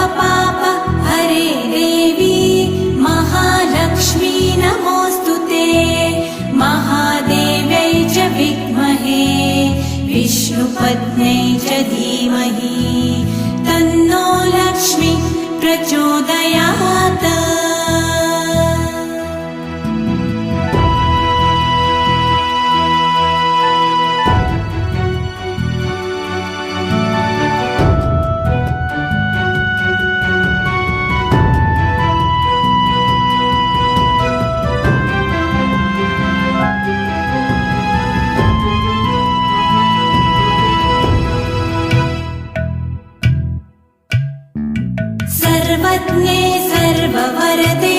पपाप हरे देवी महालक्ष्मी नमोऽस्तु ते। महादेव्यै च विद्महे विष्णुपत्न्यै च धीमहि। तन्नो लक्ष्मी प्रचोदयात्। सर्ववरदे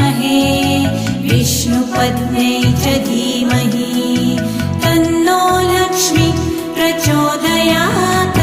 विद्महे विष्णुपत्न्यै च धीमहि तन्नो लक्ष्मी प्रचोदयात्